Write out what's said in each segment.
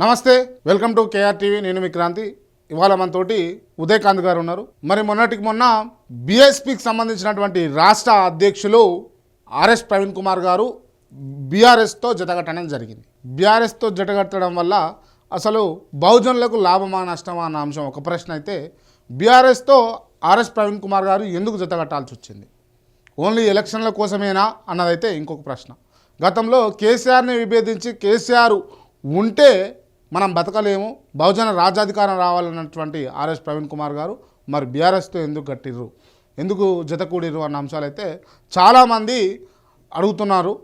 నమస్తే welcome to KR TV నేను విక్రాంతి ఇవాళ మనతోటి ఉదయకాంత్ గారు ఉన్నారు. మరి మొన్నటికి మొన్న బీఎస్పీకి సంబంధించినటువంటి రాష్ట్ర అధ్యక్షులు ఆర్ఎస్ ప్రవీణ్ కుమార్ గారు బీఆర్ఎస్తో జతగట్టడం జరిగింది. బీఆర్ఎస్తో జతగట్టడం వల్ల అసలు బహుజనులకు లాభమా నష్టమా అన్న అంశం ఒక ప్రశ్న అయితే బీఆర్ఎస్తో ఆర్ఎస్ ప్రవీణ్ కుమార్ గారు ఎందుకు జతగట్టాల్సి వచ్చింది? ఓన్లీ ఎలక్షన్ల కోసమేనా అన్నదైతే ఇంకొక ప్రశ్న. గతంలో కేసీఆర్ని విభేదించి కేసీఆర్ ఉంటే మనం బతకలేము. బహుజన రాజ్యాధికారం రావాలన్నటువంటి ఆర్ఎస్ ప్రవీణ్ కుమార్ గారు మరి బీఆర్ఎస్తో ఎందుకు కట్టిర్రు? ఎందుకు జత కూడిర్రు అన్న అంశాలైతే చాలామంది అడుగుతున్నారు.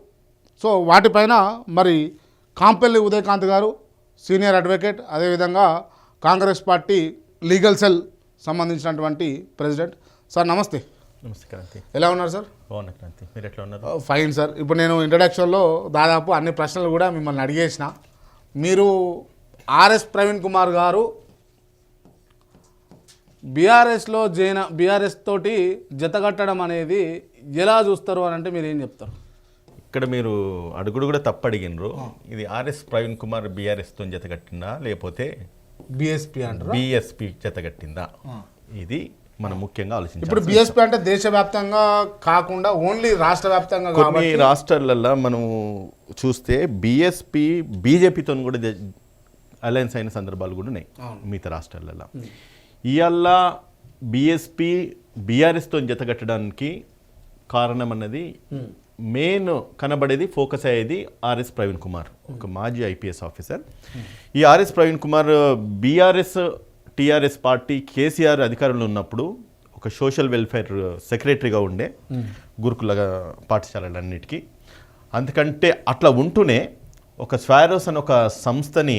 సో వాటిపైన మరి కాంపెల్లి ఉదయకాంత్ గారు సీనియర్ అడ్వకేట్ అదేవిధంగా కాంగ్రెస్ పార్టీ లీగల్ సెల్ సంబంధించినటువంటి ప్రెసిడెంట్. సార్ నమస్తే. నమస్తే క్రాంతి. ఎలా ఉన్నారు సార్? బాగున్నా క్రాంతి. మీరు ఎట్లా ఉన్నారు? Fine sir. ఇప్పుడు నేను ఇంట్రడక్షన్లో దాదాపు అన్ని ప్రశ్నలు కూడా మిమ్మల్ని అడిగేసిన. మీరు ఆర్ఎస్ ప్రవీణ్ కుమార్ గారు బీఆర్ఎస్లో జైన బీఆర్ఎస్ తోటి జతగట్టడం అనేది ఎలా చూస్తారు అని అంటే మీరు ఏం చెప్తారు? ఇక్కడ మీరు అడుగుడు కూడా తప్పు అడిగినరు ఇది ఆర్ఎస్ ప్రవీణ్ కుమార్ బీఆర్ఎస్తో జతగట్టిందా లేకపోతే బీఎస్పీ అంటారు? బీఎస్పీ జతగట్టిందా ఇది మనం ముఖ్యంగా ఆలోచించాలి ఇప్పుడు బీఎస్పీ అంటే దేశవ్యాప్తంగా కాకుండా ఓన్లీ రాష్ట్ర వ్యాప్తంగా కొన్ని రాష్ట్రాలలో మనం చూస్తే బీఎస్పీ బీజేపీతో కూడా అలయన్స్ అయిన సందర్భాలు కూడా ఉన్నాయి మిగతా రాష్ట్రాలలో ఇవాళ బీఎస్పీ బీఆర్ఎస్తో జతగట్టడానికి కారణం అన్నది మెయిన్ కనబడేది ఫోకస్ అయ్యేది ఆర్ఎస్ ప్రవీణ్ కుమార్ ఒక మాజీ ఐపీఎస్ ఆఫీసర్. ఈ RS Praveen Kumar BRS TRS party KCR అధికారంలో ఉన్నప్పుడు ఒక సోషల్ వెల్ఫేర్ సెక్రటరీగా ఉండే గురుకుల పాఠశాలలన్నిటికీ. అందుకంటే అట్లా ఉంటూనే ఒక స్వారోస్ అని ఒక సంస్థని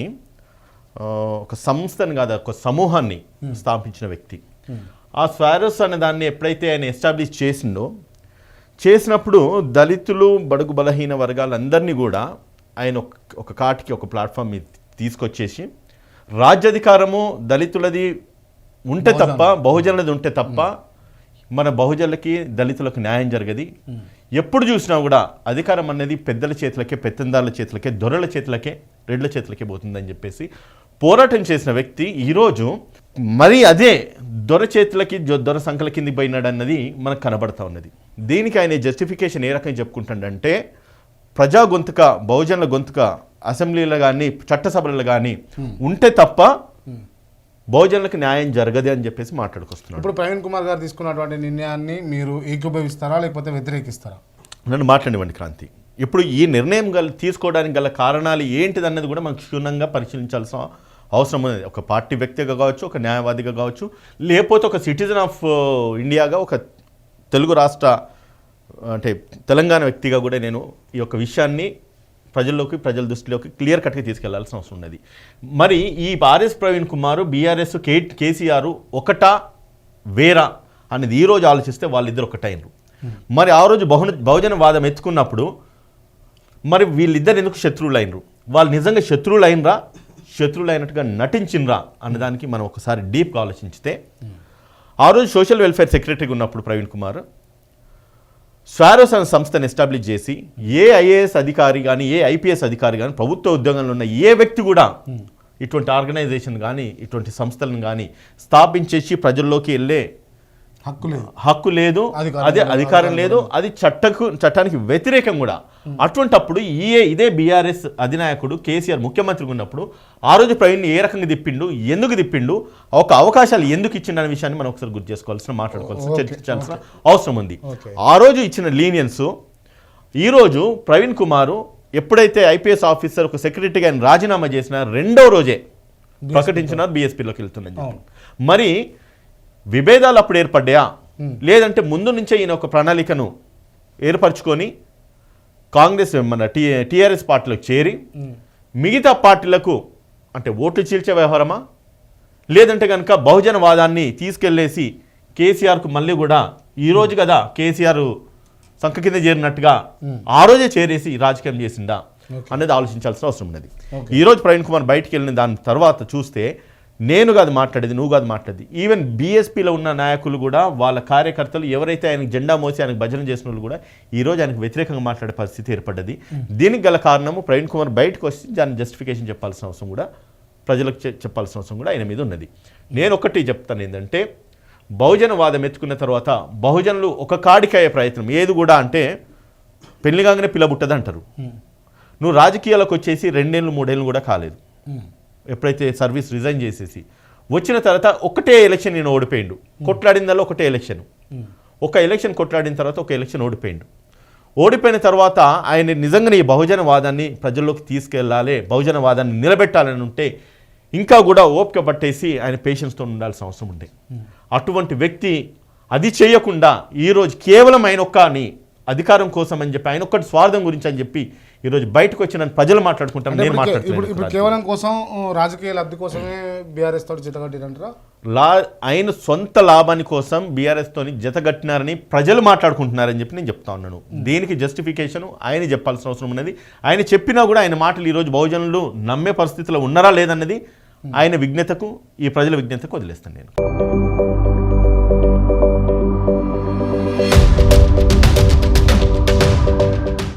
ఒక సంస్థని కాదు ఒక సమూహాన్ని స్థాపించిన వ్యక్తి. ఆ స్వారోస్ అనే దాన్ని ఎప్పుడైతే ఆయన ఎస్టాబ్లిష్ చేసిండో చేసినప్పుడు దళితులు బడుగు బలహీన వర్గాలందరినీ కూడా ఆయన ఒక- ఒక కాటికి ఒక ప్లాట్ఫామ్ మీద తీసుకొచ్చేసి రాజ్యాధికారము దళితులది ఉంటే తప్ప బహుజనులది ఉంటే తప్ప మన బహుజనులకి దళితులకు న్యాయం జరగది. ఎప్పుడు చూసినా కూడా అధికారం అనేది పెద్దల చేతులకే పెత్తందారుల చేతులకే దొరల చేతులకే రెడ్ల చేతులకే పోతుందని చెప్పేసి పోరాటం చేసిన వ్యక్తి ఈరోజు మరి అదే దొర చేతులకి దొర సంకల కింది పోయినాడు అన్నది మనకు కనబడతా ఉన్నది. దీనికి ఆయన జస్టిఫికేషన్ ఏ రకంగా చెప్పుకుంటాడంటే ప్రజా గొంతుక బహుజనుల గొంతుక అసెంబ్లీలో కానీ చట్టసభలలో కానీ ఉంటే తప్ప బహుజనులకు న్యాయం జరగదు అని చెప్పేసి మాట్లాడుకొస్తున్నాడు. ఇప్పుడు ప్రవీణ్ కుమార్ గారు తీసుకున్నటువంటి నిర్ణయాన్ని మీరు ఏకీభవిస్తారా లేకపోతే వ్యతిరేకిస్తారా? నన్ను మాట్లాడివ్వండి క్రాంతి. ఇప్పుడు ఈ నిర్ణయం గల తీసుకోవడానికి గల కారణాలు ఏంటిది అన్నది కూడా మనకు క్షుణ్ణంగా పరిశీలించాల్సిన అవసరం ఉన్నది. ఒక పార్టీ వ్యక్తిగా కావచ్చు ఒక న్యాయవాదిగా కావచ్చు లేకపోతే ఒక సిటిజన్ ఆఫ్ ఇండియాగా ఒక తెలుగు రాష్ట్ర అంటే తెలంగాణ వ్యక్తిగా కూడా నేను ఈ యొక్క విషయాన్ని ప్రజల్లోకి ప్రజల దృష్టిలోకి క్లియర్ కట్గా తీసుకెళ్ళాల్సిన అవసరం ఉన్నది. మరి ఈ ఆర్ఎస్ ప్రవీణ్ కుమార్ బీఆర్ఎస్ కే కేసీఆర్ ఒకటా వేరా అనేది ఈ రోజు ఆలోచిస్తే వాళ్ళిద్దరు ఒకటైనరు మరి ఆ రోజు బహున బహుజన వాదం ఎత్తుకున్నప్పుడు మరి వీళ్ళిద్దరు ఎందుకు శత్రువులు అయినరు వాళ్ళు నిజంగా శత్రువులు అయినరా శత్రువులు అయినట్టుగా నటించినరా అన్నదానికి మనం ఒకసారి డీప్గా ఆలోచించితే ఆ రోజు సోషల్ వెల్ఫేర్ సెక్రటరీగా ఉన్నప్పుడు ప్రవీణ్ కుమార్ స్వారోస్ అనే సంస్థను ఎస్టాబ్లిష్ చేసి ఏ ఐఏఎస్ అధికారి కానీ ఏ ఐపీఎస్ అధికారి కానీ ప్రభుత్వ ఉద్యోగంలో ఉన్న ఏ వ్యక్తి కూడా ఇటువంటి ఆర్గనైజేషన్ కానీ ఇటువంటి సంస్థలను కానీ స్థాపించేసి ప్రజల్లోకి వెళ్ళే హక్కు లేదు. హక్కు లేదు అదే అధికారం లేదు అది చట్టకు చట్టానికి వ్యతిరేకం కూడా. అటువంటప్పుడు ఈ ఇదే బీఆర్ఎస్ అధినాయకుడు కేసీఆర్ ముఖ్యమంత్రిగా ఉన్నప్పుడు ఆ రోజు ప్రవీణ్ ఏ రకంగా తిప్పిండు ఎందుకు తిప్పిండు ఒక అవకాశాలు ఎందుకు ఇచ్చిండు అనే విషయాన్ని మనం ఒకసారి గుర్తు చేసుకోవాల్సిన మాట్లాడుకోవాల్సిన చర్చించాల్సిన అవసరం ఉంది. ఆ రోజు ఇచ్చిన లీనియన్స్ ఈ రోజు ప్రవీణ్ కుమార్ ఎప్పుడైతే ఐపీఎస్ ఆఫీసర్ ఒక సెక్రటరీగా ఆయన రాజీనామా చేసిన రెండో రోజే ప్రకటించినారు బీఎస్పీలోకి వెళ్తుందని చెప్పి. మరి విభేదాలు అప్పుడు ఏర్పడ్డాయా లేదంటే ముందు నుంచే ఈయన ఒక ప్రణాళికను ఏర్పరచుకొని కాంగ్రెస్ మన టీ టీఆర్ఎస్ పార్టీలోకి చేరి మిగతా పార్టీలకు అంటే ఓట్లు చీల్చే వ్యవహారమా? లేదంటే కనుక బహుజన వాదాన్ని తీసుకెళ్ళేసి కేసీఆర్కు మళ్ళీ కూడా ఈ రోజు కదా కేసీఆర్ సంఖ కింద చేరినట్టుగా ఆ రోజే చేరేసి రాజకీయం చేసిందా అనేది ఆలోచించాల్సిన అవసరం ఉన్నది. ఈ రోజు ప్రవీణ్ కుమార్ బయటికి వెళ్ళిన దాని తర్వాత చూస్తే నేను కాదు మాట్లాడేది నువ్వు కాదు మాట్లాడేది. ఈవెన్ బీఎస్పీలో ఉన్న నాయకులు కూడా వాళ్ళ కార్యకర్తలు ఎవరైతే ఆయనకు జెండా మోసి ఆయనకు భజన చేసిన వాళ్ళు కూడా ఈరోజు ఆయనకు వ్యతిరేకంగా మాట్లాడే పరిస్థితి ఏర్పడ్డది. దీనికి గల కారణము ప్రవీణ్ కుమార్ బయటకు వచ్చి దాని జస్టిఫికేషన్ చెప్పాల్సిన అవసరం కూడా ప్రజలకు చెప్పాల్సిన అవసరం కూడా ఆయన మీద ఉన్నది. నేను ఒకటి చెప్తాను ఏంటంటే బహుజన వాదం ఎత్తుకున్న తర్వాత బహుజనులు ఒక కాడికి అయ్యే ప్రయత్నం. ఏది కూడా అంటే పెళ్ళి కాగానే పిల్ల పుట్టదు అంటారు నువ్వు రాజకీయాలకు వచ్చేసి రెండేళ్ళు మూడేళ్ళు కూడా కాలేదు. ఎప్పుడైతే సర్వీస్ రిజైన్ చేసేసి వచ్చిన తర్వాత ఒకటే ఎలక్షన్ నేను ఓడిపోయిండు. కొట్లాడిందల్లా ఒకటే ఎలక్షన్ ఒక ఎలక్షన్ కొట్లాడిన తర్వాత ఒక ఎలక్షన్ ఓడిపోయిండు. ఓడిపోయిన తర్వాత ఆయన నిజంగా ఈ బహుజన వాదాన్ని ప్రజల్లోకి తీసుకెళ్ళాలి బహుజన వాదాన్ని నిలబెట్టాలని ఉంటే ఇంకా కూడా ఓపిక పట్టేసి ఆయన పేషెన్స్తో ఉండాల్సిన అవసరం ఉండే. అటువంటి వ్యక్తి అది చేయకుండా ఈరోజు కేవలం ఆయన ఒక్క అని అధికారం కోసం అని చెప్పి ఆయన ఒక్కటి స్వార్థం గురించి అని చెప్పి ఈరోజు బయటకు వచ్చి నన్ను ప్రజలు మాట్లాడుకుంటాను అంటే నేను కే- ఇప్పుడు మాట్లాడుతున్నాను కేవలం కోసం రాజకీయ లబ్ధి కోసమే బీఆర్ఎస్ తోటి జతగట్టిరంటారా లా ఆయన సొంత లాభాని కోసం బీఆర్ఎస్ తోని జతగట్టినారని ప్రజలు మాట్లాడుకుంటున్నారని చెప్పి నేను చెప్తా ఉన్నాను. దీనికి జస్టిఫికేషన్ ఆయన చెప్పాల్సిన అవసరం ఉన్నది. ఆయన చెప్పినా కూడా ఆయన మాటలు ఈరోజు బహుజనులు నమ్మే పరిస్థితిలో ఉన్నారా లేదన్నది ఆయన విజ్ఞతకు ఈ ప్రజల విజ్ఞతకు వదిలేస్తాను నేను.